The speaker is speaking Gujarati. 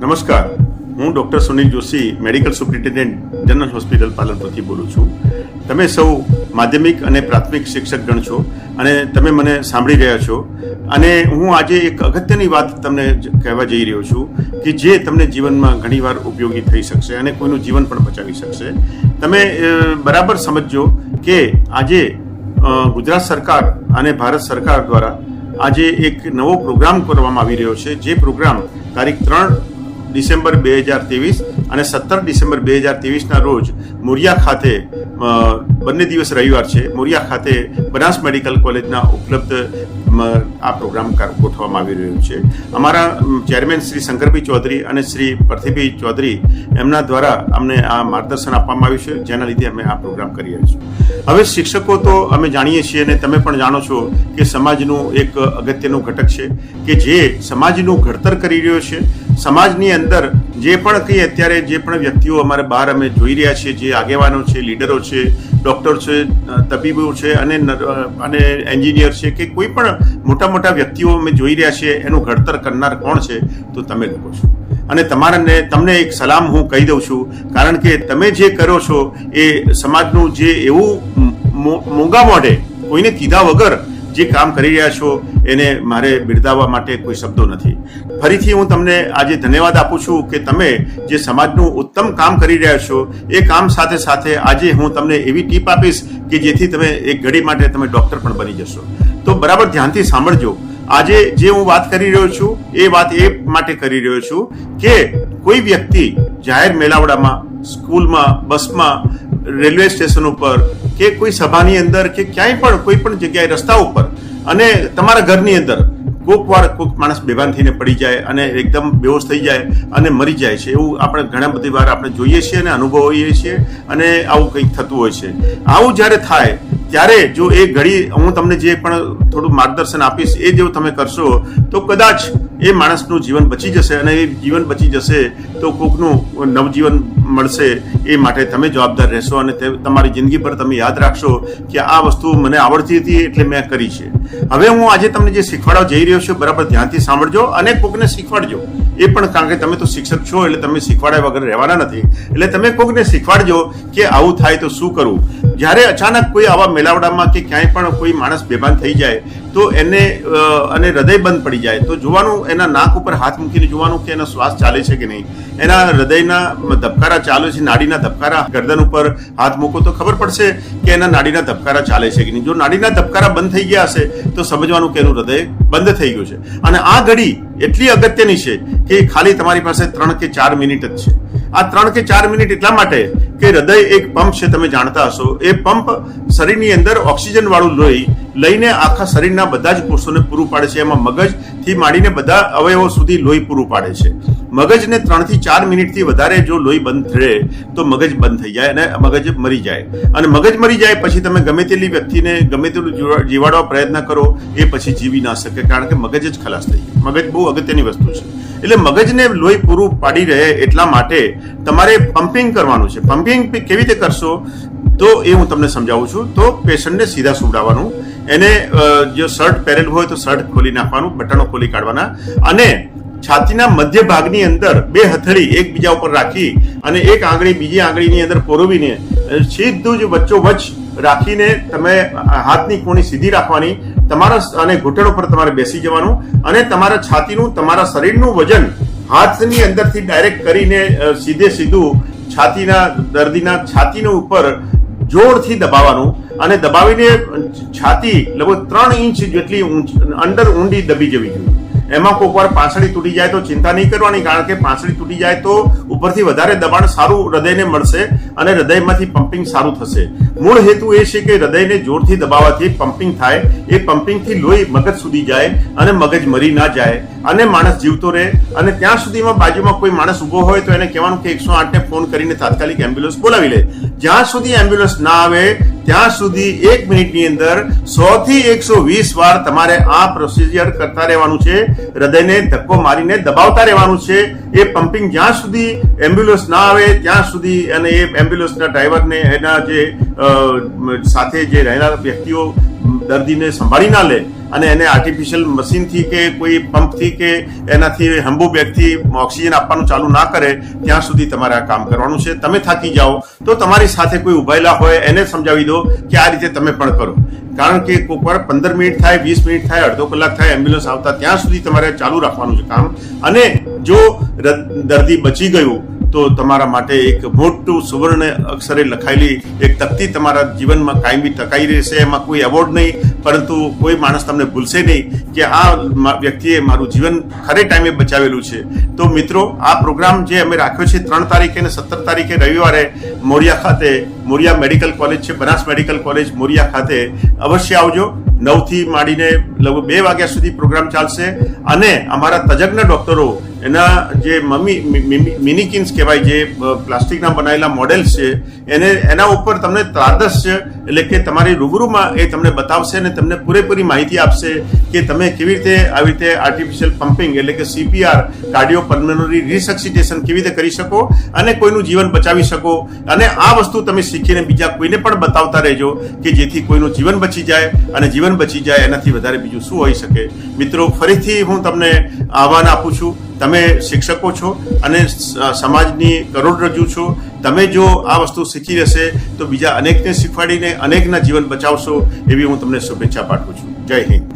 નમસ્કાર. હું doctor Sunil Joshi, medical superintendent, general hospital પાલનપુરથી બોલું છું. તમે સૌ માધ્યમિક અને પ્રાથમિક શિક્ષક ગણ છો અને તમે મને સાંભળી રહ્યા છો. અને હું આજે એક અગત્યની વાત તમને કહેવા જઈ રહ્યો છું કે જે તમને જીવનમાં ઘણીવાર ઉપયોગી થઈ શકશે અને કોઈનું જીવન પણ બચાવી શકશે. તમે બરાબર સમજજો કે આજે ગુજરાત સરકાર અને ભારત સરકાર દ્વારા આજે એક નવો પ્રોગ્રામ કરવામાં આવી રહ્યો છે. જે પ્રોગ્રામ તારીખ ત્રણ ડિસેમ્બર બે હજાર ત્રેવીસ અને સત્તર ડિસેમ્બર બે હજાર ત્રેવીસના રોજ મોરિયા ખાતે બંને દિવસ રવિવાર છે, મોરિયા ખાતે બનાસ મેડિકલ કોલેજના ઉપલબ્ધ આ પ્રોગ્રામ ગોઠવવામાં આવી રહ્યો છે. અમારા ચેરમેન શ્રી શંકરભાઈ ચૌધરી અને શ્રી પ્રતિભાઈ ચૌધરી એમના દ્વારા અમને આ માર્ગદર્શન આપવામાં આવ્યું છે, જેના લીધે અમે આ પ્રોગ્રામ કરી રહ્યા છીએ. હવે શિક્ષકો તો અમે જાણીએ છીએ અને તમે પણ જાણો છો કે સમાજનું એક અગત્યનું ઘટક છે કે જે સમાજનું ઘડતર કરી રહ્યો છે. સમાજની અંદર જે પણ કંઈ અત્યારે જે પણ વ્યક્તિઓ અમારે બહાર અમે જોઈ રહ્યા છીએ, જે આગેવાનો છે, લીડરો છે, ડૉક્ટર છે તબીબો છે અને અને એન્જિનિયર છે કે કોઈ પણ મોટા મોટા વ્યક્તિઓ અમે જોઈ રહ્યા છીએ, એનું ઘડતર કરનાર કોણ છે, તો તમે લોકો છો. અને તમારાને, તમને એક સલામ હું કહી દઉં છું, કારણ કે તમે જે કરો છો, એ સમાજનું જે એવું મોંઘા મોઢે, કોઈને કીધા વગર જે કામ કરી રહ્યા છો, એને મારે બિરદાવવા માટે કોઈ શબ્દો નથી. ફરીથી હું તમને આજે ધન્યવાદ આપું છું કે તમે જે સમાજનું ઉત્તમ કામ કરી રહ્યા છો, એ કામ સાથે સાથે આજે હું તમને એવી ટીપ આપીશ કે જેથી તમે એક ઘડી માટે તમે ડૉક્ટર પણ બની જશો. તો બરાબર ધ્યાનથી સાંભળજો. આજે જે હું વાત કરી રહ્યો છું, એ વાત એ માટે કરી રહ્યો છું કે કોઈ વ્યક્તિ જાહેર મેળાવડામાં, સ્કૂલમાં, બસમાં, રેલવે સ્ટેશન ઉપર કે કોઈ સભાની અંદર કે ક્યાંય પણ, કોઈ પણ જગ્યાએ રસ્તા ઉપર અને તમારા ઘરની અંદર કોક વાર કોક માણસ બેભાન થઈને પડી જાય અને એકદમ બેહોશ થઈ જાય અને મરી જાય છે, એવું આપણે ઘણા બધી વાર આપણે જોઈએ છીએ અને અનુભવીએ છીએ અને આવું કંઈક થતું હોય છે. આવું જ્યારે થાય ત્યારે જો એ ઘડી હું તમને જે પણ થોડું માર્ગદર્શન આપીશ, એ જો તમે કરશો, તો કદાચ એ માણસનું જીવન બચી જશે અને એ જીવન બચી જશે તો કોકનું નવજીવન મળશે એ માટે તમે જવાબદાર રહેશો અને તમારી જિંદગી પર તમે યાદ રાખશો કે આ વસ્તુ મને આવડતી હતી એટલે મેં કરી છે. હવે હું આજે તમને જે શીખવાડવા જઈ રહ્યો છું, બરાબર ધ્યાનથી સાંભળજો અને કોકને શીખવાડજો. એ પણ કારણ કે તમે તો શિક્ષક છો, એટલે તમે શીખવાડ્યા વગર રહેવાના નથી. એટલે તમે કોકને શીખવાડજો કે આવું થાય તો શું કરવું જ્યારે અચાનક કોઈ આવા મેળાવડામાં કે ક્યાંય પણ કોઈ માણસ બેભાન થઈ જાય તો એને અને હૃદય બંધ પડી જાય. તો જોવાનું એના નાક ઉપર હાથ મૂકીને જોવાનું કે એનો શ્વાસ ચાલે છે કે નહીં. એના હૃદયના ધબકારા ચાલે છે, નાડીના ધબકારા ગરદન ઉપર હાથ મૂકો તો ખબર પડશે કે એના નાડીના ધબકારા ચાલે છે કે નહીં. જો નાડીના ધબકારા બંધ થઈ ગયા હશે, તો સમજવાનું કે એનું હૃદય બંધ થઈ ગયું છે. અને આ ઘડી એટલી અગત્યની છે કે ખાલી તમારી પાસે ત્રણ કે ચાર મિનિટ જ છે. આ ત્રણ કે ચાર મિનિટ એટલા માટે કે હૃદય એક પંપ છે, તમે જાણતા હશો. એ પંપ શરીરની અંદર ઓક્સિજન વાળું લોહી લઈને આખા શરીરના બધા જ કોષોને પૂરું પાડે છે. એમાં મગજથી માંડીને બધા અવયવો સુધી લોહી પૂરું પાડે છે. મગજને ત્રણથી ચાર મિનિટથી વધારે જો લોહી બંધ રહે, તો મગજ બંધ થઈ જાય અને મગજ મરી જાય. અને મગજ મરી જાય પછી તમે ગમે તેટલી વ્યક્તિને, ગમે તેટલું જીવાડવા પ્રયત્ન કરો, એ પછી જીવી ના શકે, કારણ કે મગજ જ ખલાસ થઈ જાય. મગજ બહુ અગત્યની વસ્તુ છે. એટલે મગજને લોહી પૂરું પાડી રહે એટલા માટે તમારે પમ્પિંગ કરવાનું છે. પમ્પિંગ કેવી રીતે કરશો? તો એ હું તમને સમજાવું છું. તો પેશન્ટને સીધા સુવડાવવાનું. એને જો શર્ટ પહેરેલું હોય તો શર્ટ ખોલી નાખવાનું, બટનો ખોલી કાઢવાના. અને છાતીના મધ્ય ભાગની અંદર બે હથેળી એકબીજા ઉપર રાખી અને એક આંગળી બીજી આંગળીની અંદર પોરવીને સીધું જ વચ્ચોવચ્ચ રાખીને તમે હાથની કોણી સીધી રાખવાની, તમારા અને ઘૂંટણ ઉપર તમારે બેસી જવાનું અને તમારા છાતીનું, તમારા શરીરનું વજન હાથની અંદરથી ડાયરેક્ટ કરીને સીધે સીધું છાતીના દર્દીના છાતીના ઉપર જોરથી દબાવવાનું અને દબાવીને છાતી લગભગ ત્રણ ઇંચ જેટલી અંડર ઊંડી દબી જવી જોઈએ. એમાં કોઈક વાર પાંસળી તૂટી જાય તો ચિંતા નહીં કરવાની, કારણ કે પાંસળી તૂટી જાય તો ઉપરથી વધારે દબાણ સારું હૃદયને મળશે અને હૃદયમાંથી પમ્પિંગ સારું થશે. મૂળ હેતુ એ છે કે હૃદયને જોરથી દબાવવાથી પમ્પિંગ થાય. એ પમ્પિંગથી લોહી મગજ સુધી જાય અને મગજ મરી ના જાય અને માણસ જીવતો રહે. અને ત્યાં સુધીમાં બાજુમાં કોઈ માણસ ઊભો હોય તો એને કહેવાનું કે એકસો આઠને ફોન કરીને તાત્કાલિક એમ્બ્યુલન્સ બોલાવી લે. જ્યાં સુધી એમ્બ્યુલન્સ ના આવે, ત્યાં સુધી એક મિનિટની અંદર સો થી એકસો વીસ વાર તમારે આ પ્રોસિજર કરતા રહેવાનું છે. હૃદયને ધક્કો મારીને દબાવતા રહેવાનું છે. એ પમ્પિંગ જ્યાં સુધી એમ્બ્યુલન્સ ના આવે, ત્યાં સુધી અને એ એમ્બ્યુલન્સના ડ્રાઈવરને એના જે સાથે જે રહેનાર વ્યક્તિઓ દર્દીને સંભાળી ના લે અને એને આર્ટિફિશિયલ મશીનથી કે કોઈ પંપથી કે એનાથી હંબુ બેગથી ઓક્સિજન આપવાનું ચાલુ ના કરે, ત્યાં સુધી તમારે આ કામ કરવાનું છે. તમે થાકી જાઓ, તો તમારી સાથે કોઈ ઉભાયેલા હોય એને સમજાવી દો કે આ રીતે તમે પણ કરો. કારણ કે કોઈક વાર પંદર મિનિટ થાય, વીસ મિનિટ થાય, અડધો કલાક થાય એમ્બ્યુલન્સ આવતા ત્યાં સુધી તમારે ચાલુ રાખવાનું છે કામ. અને જો દર્દી બચી ગયું તો તમારા માટે એક મોટું સુવર્ણ અક્ષરે લખાયેલી એક તકતી તમારા જીવનમાં કાયમી ટકાઈ રહેશે. એમાં કોઈ એવોર્ડ નહીં, પરંતુ કોઈ માણસ તમને ભૂલશે નહીં કે આ વ્યક્તિએ મારું જીવન ખરે ટાઈમે બચાવેલું છે. તો મિત્રો, આ પ્રોગ્રામ જે અમે રાખ્યો છે ત્રણ તારીખે અને સત્તર તારીખે રવિવારે મોરિયા ખાતે, મોરિયા મેડિકલ કોલેજ છે, બનાસ મેડિકલ કોલેજ મોરિયા ખાતે, અવશ્ય આવજો. નવથી માંડીને લગભગ બે વાગ્યા સુધી પ્રોગ્રામ ચાલશે. અને અમારા તજજ્ઞ ડોક્ટરો એના જે મમ્મી મિનિકિન્સ કહેવાય, જે પ્લાસ્ટિકના બનાવેલા મોડેલ્સ છે, એને, એના ઉપર તમને ત્રાદસ છે એટલે કે તમારી રૂબરૂમાં એ તમને બતાવશે અને તમને પૂરેપૂરી માહિતી આપશે કે તમે કેવી રીતે આવી રીતે આર્ટિફિશિયલ પમ્પિંગ એટલે કે સીપીઆર કાર્ડિયો પલ્મનરી રિસક્સિટેશન કેવી રીતે કરી શકો અને કોઈનું જીવન બચાવી શકો. અને આ વસ્તુ તમે શીખીને બીજા કોઈને પણ બતાવતા રહેજો કે જેથી કોઈનું જીવન બચી જાય અને જીવન બચી જાય એનાથી વધારે બીજું શું હોઈ શકે. મિત્રો, ફરીથી હું તમને આહવાન આપું છું. તમે શિક્ષકો છો અને સમાજની કરોડરજ્જુ છો, તમે જો આ વસ્તુ શીખી રહેશે તો બીજા અનેકને શીખવાડીને અનેકના જીવન બચાવશો એવી હું તમને શુભેચ્છા પાઠવું છું. જય હિન્દ.